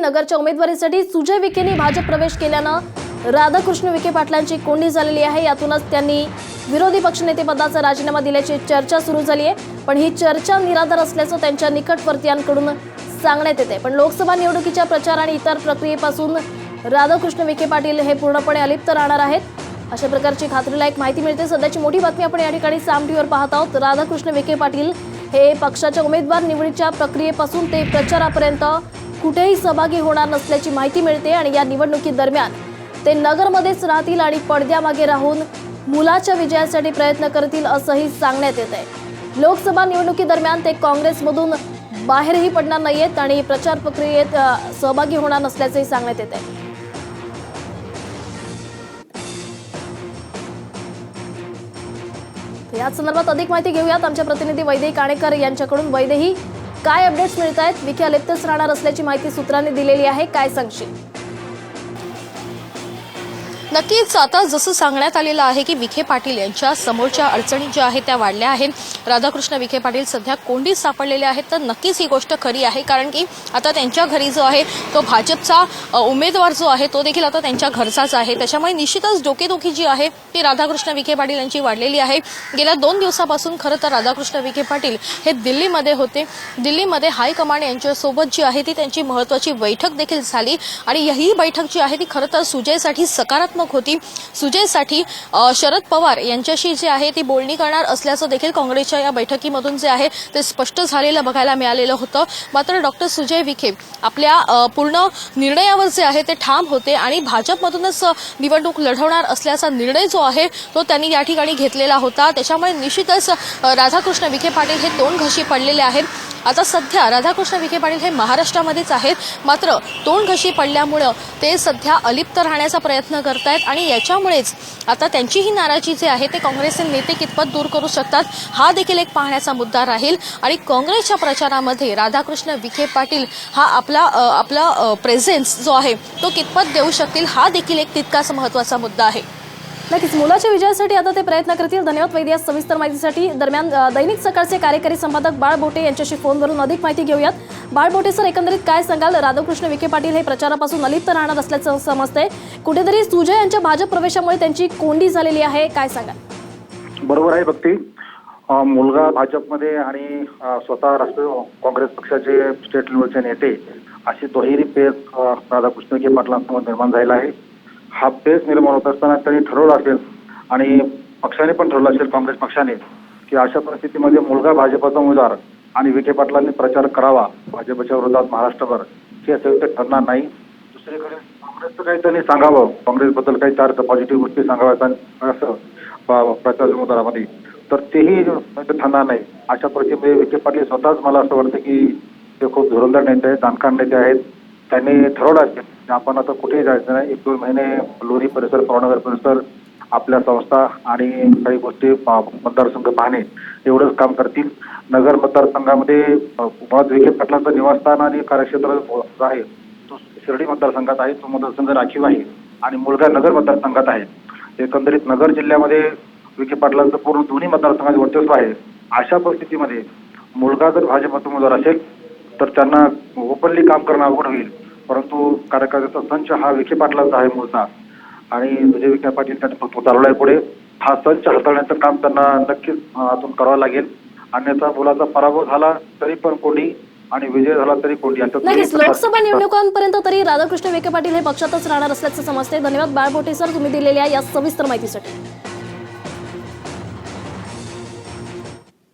नगरच्या उमेदवारीसाठी सुजय विखेंनी भाजप प्रवेश केल्यानं राधाकृष्ण विखे पाटलांची कोंडी झालेली आहे. यातूनच त्यांनी विरोधी पक्षनेतेपदाचा राजीनामा दिल्याची चर्चा सुरू झाली आहे. पण ही चर्चा निराधार असल्याचं त्यांच्या निकटवर्तीयांकडून सांगण्यात येते पण लोकसभा निवडणुकीच्या प्रचार आणि इतर प्रक्रियेपासून राधाकृष्ण विखे पाटील हे पूर्णपणे अलिप्त राहणार आहेत. अशा प्रकारची खात्रीलायक माहिती मिळते. सध्याची मोठी बातमी आपण या ठिकाणी साम टीव्हीवर पाहत आहोत. राधाकृष्ण विखे पाटील हे पक्षाच्या उमेदवार निवडीच्या प्रक्रियेपासून ते प्रचारापर्यंत कुठेही सहभागी होणार नसल्याची माहिती मिळते आणि या निवडणुकीदरम्यान ते नगरमध्येच राहतील आणि पडद्यामागे राहून मुलाच्या विजयासाठी प्रयत्न करतील असंही सांगण्यात येत आहे लोकसभा निवडणुकीदरम्यान ते काँग्रेसमधून बाहेरही पडणार नाहीयेत आणि प्रचार प्रक्रियेत सहभागी होणार नसल्याचंही सांगण्यात येत आहे या संदर्भात अधिक माहिती घेऊयात. आमच्या प्रतिनिधी वैदेही काणेकर यांच्याकडून. वैदेही काय अपडेट्स मिळत आहेत विखे अलिप्तच राहणार असल्याची माहिती सूत्रांनी दिलेली आहे. काय सांगशील? नक्कीच आता जसं सांगण्यात आलेलं आहे की विखे पाटील यांच्या समोरच्या अडचणी ज्या आहेत त्या वाढल्या आहेत. राधाकृष्ण विखे पाटील सध्या कोंडीत सापडलेले आहेत. तर नक्कीच ही गोष्ट खरी आहे कारण की आता त्यांच्या घरी जो आहे तो भाजपचा उमेदवार जो आहे तो देखील आता त्यांच्या घरचाच आहे. त्याच्यामुळे निश्चितच डोकेदुखी जी आहे ती राधाकृष्ण विखे पाटील यांची वाढलेली आहे. गेल्या दोन दिवसापासून खरं तर राधाकृष्ण विखे पाटील हे दिल्लीमध्ये होते. दिल्लीमध्ये हायकमांड यांच्यासोबत जी आहे ती त्यांची महत्वाची बैठक देखील झाली. आणि ही बैठक जी आहे ती खरं तर सुजयसाठी सकारात्मक होती. सुजयसाठी शरद पवार यांच्याशी जे आहे ती बोलणी करणार असल्याचं देखील काँग्रेसच्या या बैठकीमधून जे आहे ते स्पष्ट झालेलं बघायला मिळालेलं होतं. मात्र डॉक्टर सुजय विखे आपल्या पूर्ण निर्णयावर जे आहे ते ठाम होते आणि भाजपमधूनच निवडणूक लढवणार असल्याचा निर्णय जो आहे तो त्यांनी या ठिकाणी घेतलेला होता. त्याच्यामुळे निश्चितच राधाकृष्ण विखे पाटील हे दोन घशी पडलेले आहेत. आता सध्या राधाकृष्ण विखे पाटील हे महाराष्ट्रामध्येच आहेत. मात्र तोंड घशी पडल्यामुळं ते सध्या अलिप्त राहण्याचा प्रयत्न आहेत आणि याच्यामुळेच आता त्यांची ही नाराजी जी आहे ते काँग्रेसचे नेते कितपत दूर करू शकतात हा देखील एक पाहण्याचा मुद्दा राहील. आणि काँग्रेसच्या प्रचारामध्ये राधाकृष्ण विखे पाटील हा आपला आपला प्रेझेन्स जो आहे तो कितपत देऊ शकतील हा देखील एक तितकाच महत्त्वाचा मुद्दा आहे. नक्कीच मुलाच्या विजयासाठी आता ते प्रयत्न करतील. धन्यवाद वैद्य या सविस्तर माहितीसाठी. दरम्यान दैनिक सकाळचे कार्यकारी संपादक बाळ बोटे यांच्याशी फोनवरून अधिक माहिती घेऊयात. बाळ बोटे सर एकंदरीत काय सांगाल? राधाकृष्ण विखे पाटील हे प्रचारापासून अलिप्त राहणार असल्याचं समजतंय. कुठेतरी सुजय यांच्या भाजप प्रवेशामुळे त्यांची कोंडी झालेली आहे. काय सांगाल? बरोबर आहे भक्ती. मुलगा भाजपमध्ये आणि स्वतः राष्ट्रीय काँग्रेस पक्षाचे स्टेट लेवलचे नेते अशी दुहेरी पेच राधाकृष्ण विखे पाटलांसमोर निर्माण झालेला आहे. हा बेस निर्माण होत असताना त्यांनी ठरवलं असेल आणि पक्षाने पण ठरवलं असेल काँग्रेस पक्षाने की अशा परिस्थितीमध्ये मुलगा भाजपचा उमेदवार आणि विखे पाटलांनी प्रचार करावा भाजपच्या विरोधात महाराष्ट्रभर. हे संयुक्त ठरणार नाही. दुसरीकडे काँग्रेसचं काही त्यांनी सांगावं. काँग्रेसबद्दल काही चार पॉझिटिव्ह गोष्टी सांगाव्या असं प्रचार उमेदवारामध्ये तर तेही ठरणार नाही. अशा परिस्थितीमध्ये विखे पाटील स्वतःच मला असं वाटतं की ते खूप धुरंधर नेते आहेत जाणकार नेते आहेत. त्यांनी ठरवलं असेल की आपण आता कुठेही जायचं नाही. एक दोन महिने लोणी परिसर पवनगर परिसर आपल्या संस्था आणि काही गोष्टी मतदारसंघ पाहणे एवढंच काम करतील. नगर मतदारसंघामध्ये मुळात विखे पाटलांचं निवासस्थान आणि कार्यक्षेत्र जो आहे तो शिर्डी मतदारसंघात आहे. तो मतदारसंघ राखीव आहे आणि मुलगा नगर मतदारसंघात आहे. एकंदरीत नगर जिल्ह्यामध्ये विखे पाटलांचं पूर्ण दोन्ही मतदारसंघात वर्चस्व आहे. अशा परिस्थितीमध्ये मुलगा जर भाजपचा उमेदवार असेल तर त्यांना ओपनली काम करणं अवघड होईल. परंतु कार्यकर्त्याचा संच हा विखे पाटलांचा आहे मूळचा. आणि सुजय विखे पाटील त्यांनी चालवलाय पुढे. हा संच हाताळण्याचं काम त्यांना नक्कीच आतून करावं लागेल. अन्यथा मुलाचा पराभव झाला तरी पण कोणी आणि विजय झाला तरी कोणी. नक्कीच लोकसभा निवडणुकांपर्यंत तरी राधाकृष्ण विखे पाटील हे पक्षातच राहणार असल्याचं समजते धन्यवाद बाळ बोटे सर तुम्ही दिलेल्या या सविस्तर माहितीसाठी.